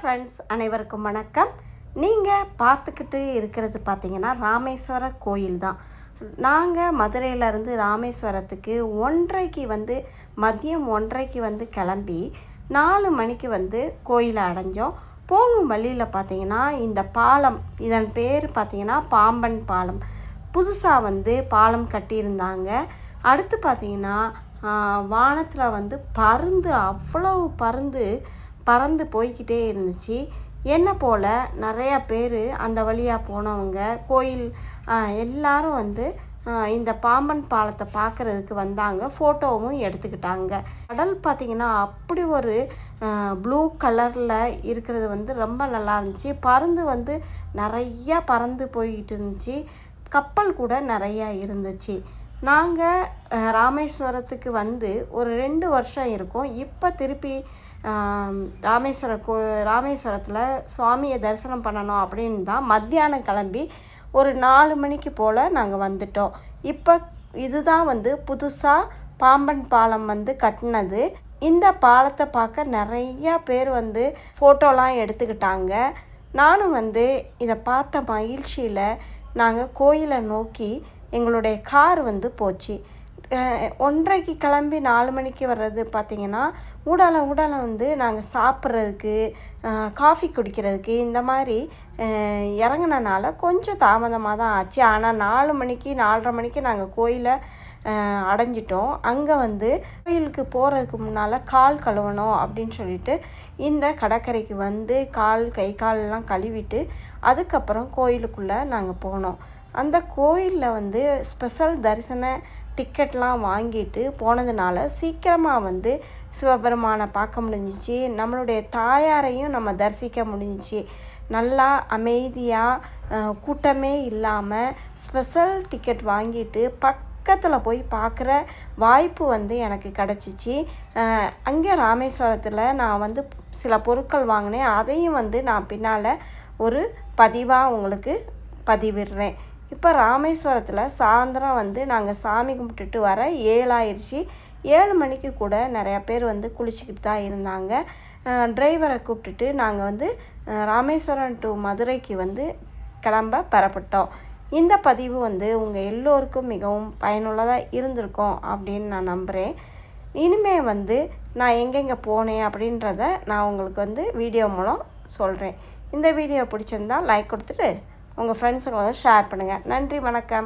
Friends அனைவருக்கும் வணக்கம். நீங்கள் பார்த்துக்கிட்டு இருக்கிறது பார்த்தீங்கன்னா ராமேஸ்வர கோயில் தான். நாங்கள் மதுரையிலேருந்து ராமேஸ்வரத்துக்கு ஒன்றைக்கு வந்து மதியம் ஒன்றைக்கு வந்து கிளம்பி நாலு மணிக்கு வந்து கோயிலை அடைஞ்சோம். போகும் வழியில் பார்த்தீங்கன்னா இந்த பாலம் இதன் பேர் பார்த்தீங்கன்னா பாம்பன் பாலம். புதுசாக வந்து பாலம் கட்டியிருந்தாங்க. அடுத்து பார்த்தீங்கன்னா வானத்தில் வந்து பருந்து அவ்வளவு பருந்து பறந்து போய்க்கிட்டே இருந்துச்சு. என்னை போல் நிறையா பேர் அந்த வழியாக போனவங்க கோயில் எல்லாரும் வந்து இந்த பாம்பன் பாலத்தை பார்க்குறதுக்கு வந்தாங்க. ஃபோட்டோவும் எடுத்துக்கிட்டாங்க. கடல் பார்த்திங்கன்னா அப்படி ஒரு ப்ளூ கலரில் இருக்கிறது வந்து ரொம்ப நல்லா இருந்துச்சு. பறந்து வந்து நிறையா பறந்து போய்கிட்டு இருந்துச்சு. கப்பல் கூட நிறையா இருந்துச்சு. நாங்கள் ராமேஸ்வரத்துக்கு வந்து ஒரு ரெண்டு வருஷம் இருக்கும். இப்போ திருப்பி ராமேஸ்வர கோ ராமேஸ்வரத்தில் சுவாமியை தரிசனம் பண்ணணும் அப்படின்னு தான் மத்தியானம் கிளம்பி ஒரு நாலு மணிக்கு போல் நாங்கள் வந்துட்டோம். இப்போ இதுதான் வந்து புதுசாக பாம்பன் பாலம் வந்து கட்டினது. இந்த பாலத்தை பார்க்க நிறையா பேர் வந்து ஃபோட்டோலாம் எடுத்துக்கிட்டாங்க. நானும் வந்து இதை பார்த்த மகிழ்ச்சியில் நாங்கள் கோயிலை நோக்கி எங்களுடைய கார் வந்து போச்சு. ஒன்றரைக்கு கிளம்பி நாலு மணிக்கு வர்றது பார்த்திங்கன்னா ஊடால ஊடால வந்து நாங்கள் சாப்பிட்றதுக்கு காஃபி குடிக்கிறதுக்கு இந்த மாதிரி அஹ் இறங்குனனால கொஞ்சம் தாமதமாக தான் ஆச்சு. ஆனால் நாலு மணிக்கு நாலரை மணிக்கு நாங்கள் கோயிலை அடைஞ்சிட்டோம். அங்கே வந்து கோயிலுக்கு போகிறதுக்கு முன்னால் கால் கழுவணும் அப்படின்னு சொல்லிட்டு இந்த கடற்கரைக்கு வந்து கால் கை கால்லாம் கழுவிட்டு அதுக்கப்புறம் கோயிலுக்குள்ளே நாங்கள் போனோம். அந்த கோயிலில் வந்து ஸ்பெஷல் தரிசன டிக்கெட்லாம் வாங்கிட்டு போனதுனால சீக்கிரமாக வந்து சிவபெருமானை பார்க்க முடிஞ்சிச்சு. நம்மளுடைய தாயாரையும் நம்ம தரிசிக்க முடிஞ்சிச்சு. நல்லா அமைதியாக கூட்டமே இல்லாமல் ஸ்பெஷல் டிக்கெட் வாங்கிட்டு பக்கத்தில் போய் பார்க்குற வாய்ப்பு வந்து எனக்கு கிடச்சிச்சு. அங்கே ராமேஸ்வரத்தில் நான் வந்து சில பொருட்கள் வாங்கினேன். அதையும் வந்து நான் பின்னால் ஒரு பதிவாக உங்களுக்கு பதிவிடுறேன். இப்போ ராமேஸ்வரத்தில் சாயந்தரம் வந்து நாங்கள் சாமி கும்பிட்டுட்டு வர ஏழாயிருச்சு. ஏழு மணிக்கு கூட நிறையா பேர் வந்து குளிச்சுக்கிட்டு தான் இருந்தாங்க. டிரைவரை கூப்பிட்டுட்டு நாங்கள் வந்து ராமேஸ்வரம் டு மதுரைக்கு வந்து கிளம்ப பெறப்பட்டோம். இந்த பதிவு வந்து உங்கள் எல்லோருக்கும் மிகவும் பயனுள்ளதாக இருந்திருக்கும் அப்படின்னு நான் நம்புகிறேன் இனிமே வந்து நான் எங்கெங்கே போனேன் அப்படின்றத நான் உங்களுக்கு வந்து வீடியோ மூலம் சொல்கிறேன் இந்த வீடியோ பிடிச்சிருந்தா லைக் கொடுத்துட்டு உங்கள் ஃப்ரெண்ட்ஸுக்கு வந்து ஷேர் பண்ணுங்கள் நன்றி வணக்கம்.